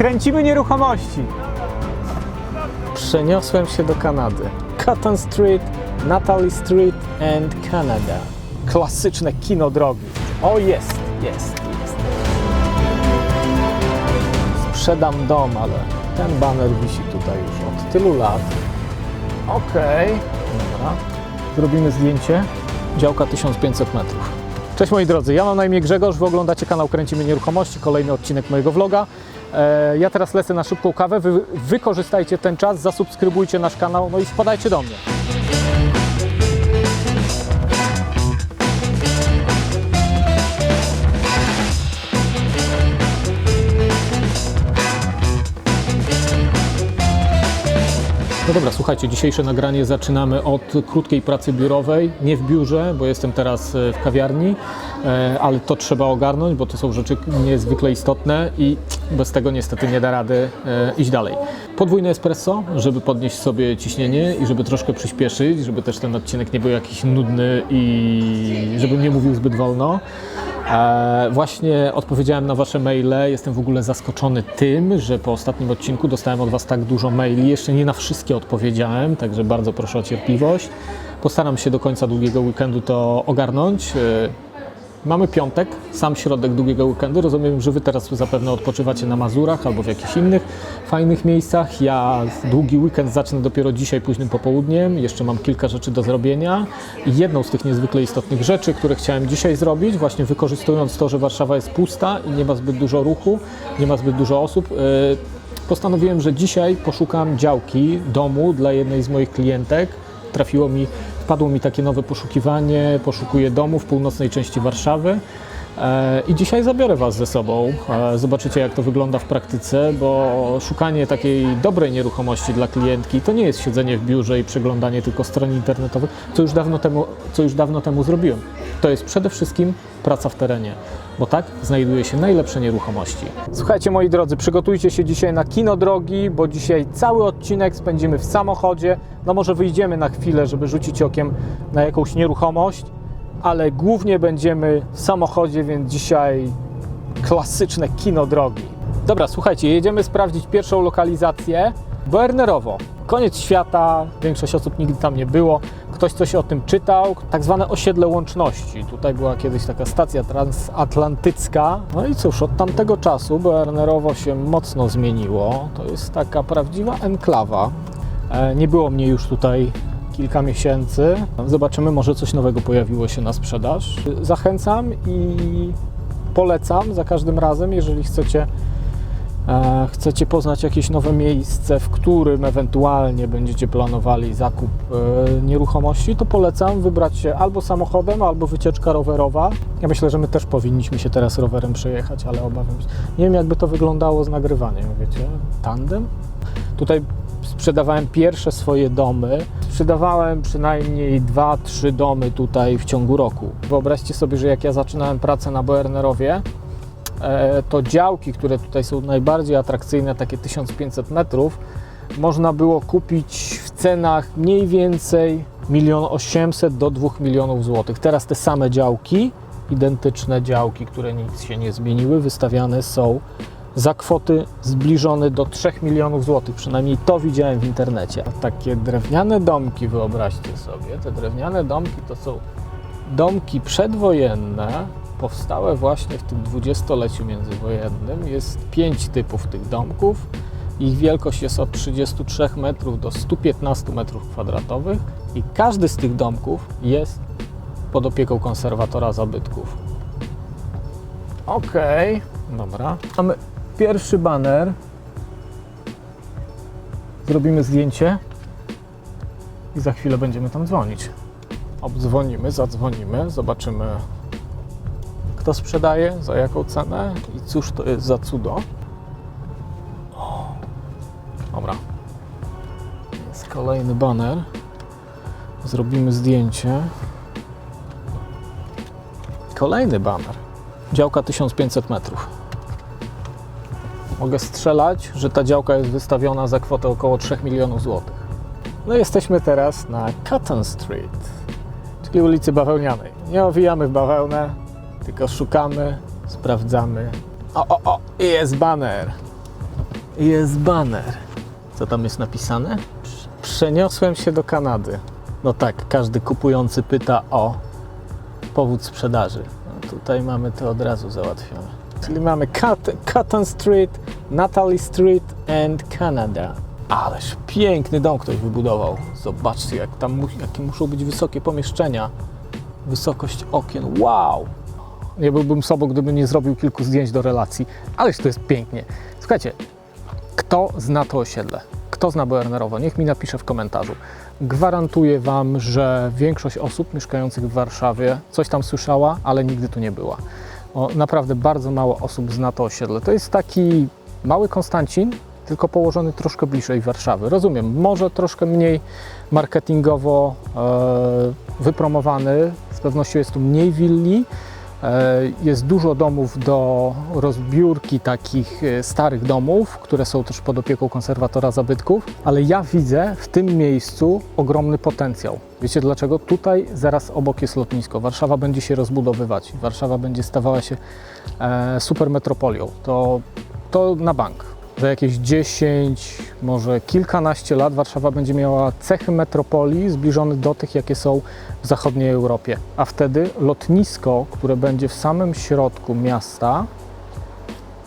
Kręcimy nieruchomości. Przeniosłem się do Kanady. Cotton Street, Natalie Street and Canada. Klasyczne kino drogi. O, jest, jest, jest. Sprzedam dom, ale ten baner wisi tutaj już od tylu lat. Okej, dobra. Zrobimy zdjęcie. Działka 1500 metrów. Cześć moi drodzy, ja mam na imię Grzegorz, wy oglądacie kanał Kręcimy Nieruchomości, kolejny odcinek mojego vloga. E, ja teraz lecę na szybką kawę, wy wykorzystajcie ten czas, zasubskrybujcie nasz kanał, no i wpadajcie do mnie. No dobra, słuchajcie, dzisiejsze nagranie zaczynamy od krótkiej pracy biurowej, nie w biurze, bo jestem teraz e, w kawiarni, e, ale to trzeba ogarnąć, bo to są rzeczy niezwykle istotne i bez tego niestety nie da rady e, iść dalej. Podwójne espresso, żeby podnieść sobie ciśnienie i żeby troszkę przyspieszyć, żeby też ten odcinek nie był jakiś nudny i żebym nie mówił zbyt wolno. E, Właśnie odpowiedziałem na Wasze maile. Jestem w ogóle zaskoczony tym, że po ostatnim odcinku dostałem od Was tak dużo maili. Jeszcze nie na wszystkie odpowiedziałem, także bardzo proszę o cierpliwość. Postaram się do końca długiego weekendu to ogarnąć. E, Mamy piątek, sam środek długiego weekendu. Rozumiem, że Wy teraz zapewne odpoczywacie na Mazurach albo w jakichś innych fajnych miejscach. Ja długi weekend zacznę dopiero dzisiaj późnym popołudniem. Jeszcze mam kilka rzeczy do zrobienia. I jedną z tych niezwykle istotnych rzeczy, które chciałem dzisiaj zrobić, właśnie wykorzystując to, że Warszawa jest pusta i nie ma zbyt dużo ruchu, nie ma zbyt dużo osób, yy, postanowiłem, że dzisiaj poszukam działki, domu dla jednej z moich klientek. Trafiło mi, wpadło mi takie nowe poszukiwanie, poszukuję domu w północnej części Warszawy. E, I dzisiaj zabiorę Was ze sobą. E, Zobaczycie, jak to wygląda w praktyce, bo szukanie takiej dobrej nieruchomości dla klientki to nie jest siedzenie w biurze i przeglądanie tylko stron internetowych, co już dawno temu, co już dawno temu zrobiłem. To jest przede wszystkim praca w terenie, bo tak znajduje się najlepsze nieruchomości. Słuchajcie, moi drodzy, przygotujcie się dzisiaj na kino drogi, bo dzisiaj cały odcinek spędzimy w samochodzie. No może wyjdziemy na chwilę, żeby rzucić okiem na jakąś nieruchomość ale głównie będziemy w samochodzie, więc dzisiaj klasyczne kino drogi. Dobra, słuchajcie, jedziemy sprawdzić pierwszą lokalizację. Boernerowo. Koniec świata, większość osób nigdy tam nie było. Ktoś coś o tym czytał, tak zwane osiedle łączności. Tutaj była kiedyś taka stacja transatlantycka. No i cóż, od tamtego czasu Boernerowo się mocno zmieniło. To jest taka prawdziwa enklawa. E, Nie było mnie już tutaj kilka miesięcy. Zobaczymy, może coś nowego pojawiło się na sprzedaż. Zachęcam i polecam za każdym razem, jeżeli chcecie, chcecie poznać jakieś nowe miejsce, w którym ewentualnie będziecie planowali zakup e, nieruchomości, to polecam wybrać się albo samochodem, albo wycieczka rowerowa. Ja myślę, że my też powinniśmy się teraz rowerem przejechać, ale obawiam się. Nie wiem, jakby to wyglądało z nagrywaniem, wiecie? Tandem? Tutaj sprzedawałem pierwsze swoje domy. Sprzedawałem przynajmniej 2-3 domy tutaj w ciągu roku. Wyobraźcie sobie, że jak ja zaczynałem pracę na Boernerowie, to działki, które tutaj są najbardziej atrakcyjne, takie 1500 metrów, można było kupić w cenach mniej więcej 1 800 do 2 milionów złotych. Teraz te same działki, identyczne działki, które nic się nie zmieniły, wystawiane są za kwoty zbliżone do 3 milionów złotych. Przynajmniej to widziałem w internecie. Takie drewniane domki, wyobraźcie sobie. Te drewniane domki to są domki przedwojenne, powstałe właśnie w tym dwudziestoleciu międzywojennym. Jest pięć typów tych domków. Ich wielkość jest od 33 metrów do 115 metrów kwadratowych i każdy z tych domków jest pod opieką konserwatora zabytków. Okej, dobra. Mamy pierwszy baner. Zrobimy zdjęcie i za chwilę będziemy tam dzwonić. Obdzwonimy, zadzwonimy, zobaczymy kto sprzedaje, za jaką cenę i cóż to jest za cudo. O, Dobra. Jest kolejny baner. Zrobimy zdjęcie. Kolejny baner. Działka 1500 metrów. Mogę strzelać, że ta działka jest wystawiona za kwotę około 3 milionów złotych. No jesteśmy teraz na Cotton Street, czyli ulicy Bawełnianej. Nie owijamy w bawełnę, tylko szukamy, sprawdzamy. O, o, o, jest baner. jest baner. Co tam jest napisane? Przeniosłem się do Kanady. No tak, każdy kupujący pyta o powód sprzedaży. No tutaj mamy to od razu załatwione. Czyli mamy Cotton Street, Natalie Street and Canada. Ależ piękny dom ktoś wybudował. Zobaczcie, jak tam jakie muszą być wysokie pomieszczenia. Wysokość okien. Wow! Nie byłbym sobą, gdybym nie zrobił kilku zdjęć do relacji. Ależ to jest pięknie. Słuchajcie, kto zna to osiedle? Kto zna Boernerowo? Niech mi napisze w komentarzu. Gwarantuję Wam, że większość osób mieszkających w Warszawie coś tam słyszała, ale nigdy tu nie była. O, naprawdę bardzo mało osób zna to osiedle. To jest taki mały Konstancin, tylko położony troszkę bliżej Warszawy. Rozumiem, może troszkę mniej marketingowo e, wypromowany, z pewnością jest tu mniej willi, Jest dużo domów do rozbiórki takich e, starych domów, które są też pod opieką konserwatora zabytków, ale ja widzę w tym miejscu ogromny potencjał. Wiecie dlaczego? Tutaj zaraz obok jest lotnisko. Warszawa będzie się rozbudowywać. Warszawa będzie stawała się e, supermetropolią. To, to na bank. Za jakieś 10, może kilkanaście lat Warszawa będzie miała cechy metropolii zbliżone do tych, jakie są w zachodniej Europie. A wtedy lotnisko, które będzie w samym środku miasta,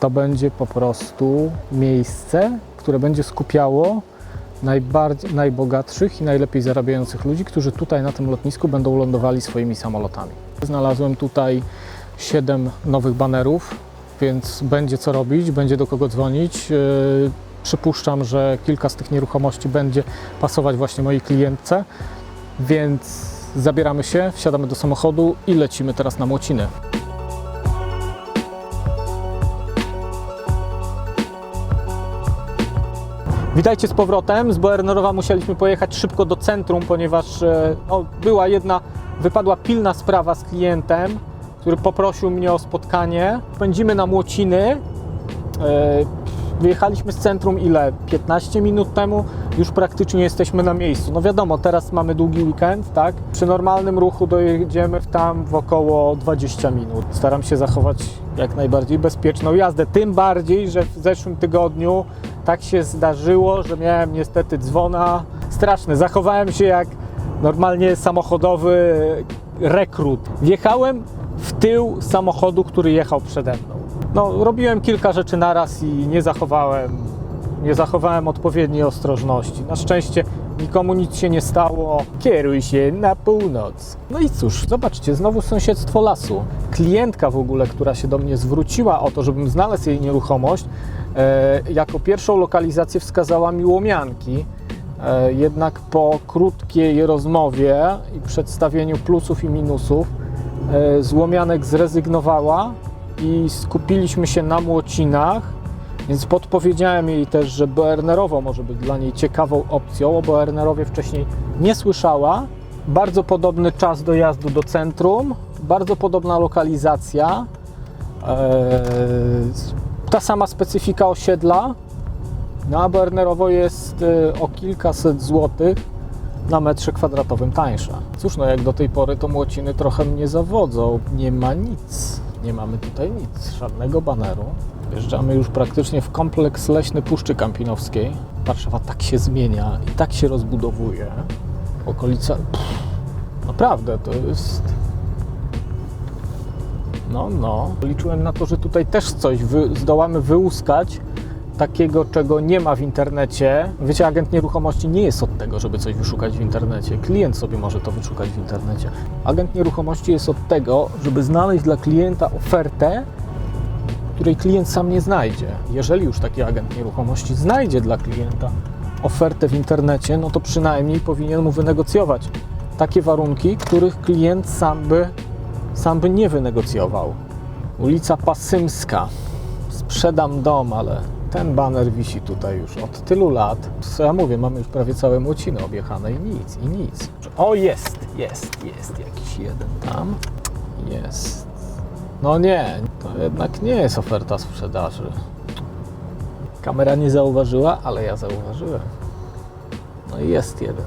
to będzie po prostu miejsce, które będzie skupiało najbardziej, najbogatszych i najlepiej zarabiających ludzi, którzy tutaj na tym lotnisku będą lądowali swoimi samolotami. Znalazłem tutaj 7 nowych banerów, więc będzie co robić, będzie do kogo dzwonić. Yy, Przypuszczam, że kilka z tych nieruchomości będzie pasować właśnie mojej klientce, więc zabieramy się, wsiadamy do samochodu i lecimy teraz na Młociny. Witajcie z powrotem. Z Boernerowa musieliśmy pojechać szybko do centrum, ponieważ e, no, była jedna, wypadła pilna sprawa z klientem, który poprosił mnie o spotkanie. Pędzimy na Młociny. E, Wyjechaliśmy z centrum ile? 15 minut temu, już praktycznie jesteśmy na miejscu. No wiadomo, teraz mamy długi weekend, tak? Przy normalnym ruchu dojedziemy tam w około 20 minut. Staram się zachować jak najbardziej bezpieczną jazdę, tym bardziej, że w zeszłym tygodniu tak się zdarzyło, że miałem niestety dzwona. Straszny, zachowałem się jak normalnie samochodowy rekrut. Wjechałem w tył samochodu, który jechał przede mną. No, robiłem kilka rzeczy naraz i nie zachowałem, nie zachowałem odpowiedniej ostrożności. Na szczęście nikomu nic się nie stało. Kieruj się na północ. No i cóż, zobaczcie, znowu sąsiedztwo lasu. Klientka w ogóle, która się do mnie zwróciła o to, żebym znalazł jej nieruchomość, e, jako pierwszą lokalizację wskazała mi Łomianki. E, jednak po krótkiej rozmowie i przedstawieniu plusów i minusów, z Łomianek zrezygnowała i skupiliśmy się na Młocinach, więc podpowiedziałem jej też, że Boernerowo może być dla niej ciekawą opcją. O Boernerowie wcześniej nie słyszała. Bardzo podobny czas dojazdu do centrum, bardzo podobna lokalizacja, eee, ta sama specyfika osiedla. No a Boernerowo jest e, o kilkaset złotych na metrze kwadratowym tańsza. Cóż, no jak do tej pory to Młociny trochę mnie zawodzą. Nie ma nic. Nie mamy tutaj nic. Żadnego baneru. Wjeżdżamy już praktycznie w kompleks leśny Puszczy Kampinowskiej. Warszawa tak się zmienia i tak się rozbudowuje. Okolica... Pff, naprawdę, to jest... No, no. Liczyłem na to, że tutaj też coś wy, zdołamy wyłuskać takiego, czego nie ma w internecie. Wiecie, agent nieruchomości nie jest od tego, żeby coś wyszukać w internecie. Klient sobie może to wyszukać w internecie. Agent nieruchomości jest od tego, żeby znaleźć dla klienta ofertę, której klient sam nie znajdzie. Jeżeli już taki agent nieruchomości znajdzie dla klienta ofertę w internecie, no to przynajmniej powinien mu wynegocjować takie warunki, których klient sam by, sam by nie wynegocjował. Ulica Pasymska. Sprzedam dom, ale ten baner wisi tutaj już od tylu lat. Co ja mówię, mamy już prawie całe Młociny objechane i nic, i nic. O, jest, jest, jest jakiś jeden tam. Jest. No nie, to jednak nie jest oferta sprzedaży. Kamera nie zauważyła, ale ja zauważyłem. No i jest jeden.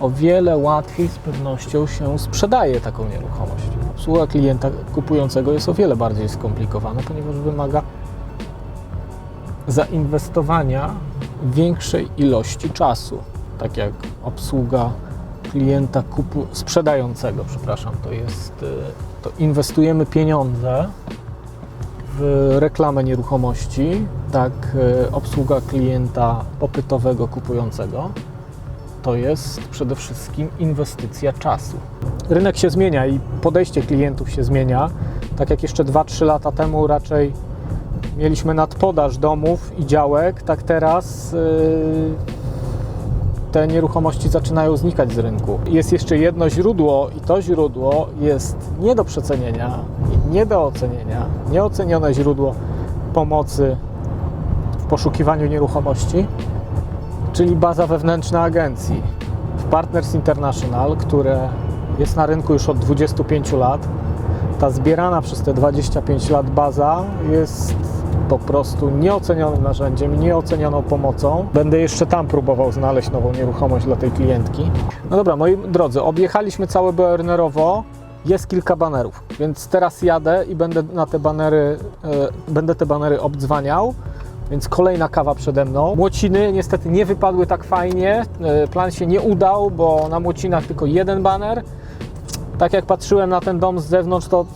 O wiele łatwiej z pewnością się sprzedaje taką nieruchomość. Obsługa klienta kupującego jest o wiele bardziej skomplikowana, ponieważ wymaga zainwestowania większej ilości czasu, tak jak obsługa klienta kupu, sprzedającego, przepraszam, to jest, y, to inwestujemy pieniądze w reklamę nieruchomości, tak y, obsługa klienta popytowego kupującego to jest przede wszystkim inwestycja czasu. Rynek się zmienia i podejście klientów się zmienia. Tak jak jeszcze 2-3 lata temu raczej mieliśmy nadpodaż domów i działek, tak teraz yy, te nieruchomości zaczynają znikać z rynku. Jest jeszcze jedno źródło i to źródło jest nie do przecenienia, nie do ocenienia, nieocenione źródło pomocy w poszukiwaniu nieruchomości, czyli baza wewnętrzna agencji. W Partners International, które jest na rynku już od 25 lat, ta zbierana przez te 25 lat baza jest po prostu nieocenionym narzędziem, nieocenioną pomocą. Będę jeszcze tam próbował znaleźć nową nieruchomość dla tej klientki. No dobra, moi drodzy, objechaliśmy całe Boernerowo. Jest kilka banerów, więc teraz jadę i będę na te banery, e, będę te banery obdzwaniał. Więc kolejna kawa przede mną. Młociny niestety nie wypadły tak fajnie. E, Plan się nie udał, bo na młocinach tylko jeden baner. Tak jak patrzyłem na ten dom z zewnątrz, to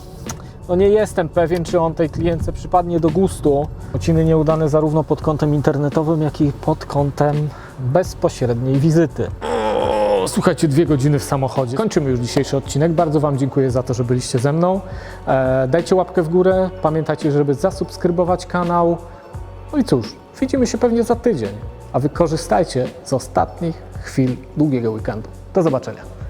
no nie jestem pewien, czy on tej klientce przypadnie do gustu. Młociny nieudane zarówno pod kątem internetowym, jak i pod kątem bezpośredniej wizyty. Słuchajcie, dwie godziny w samochodzie. Kończymy już dzisiejszy odcinek. Bardzo Wam dziękuję za to, że byliście ze mną. E, dajcie łapkę w górę. Pamiętajcie, żeby zasubskrybować kanał. No i cóż, widzimy się pewnie za tydzień, a wy korzystajcie z ostatnich chwil długiego weekendu. Do zobaczenia.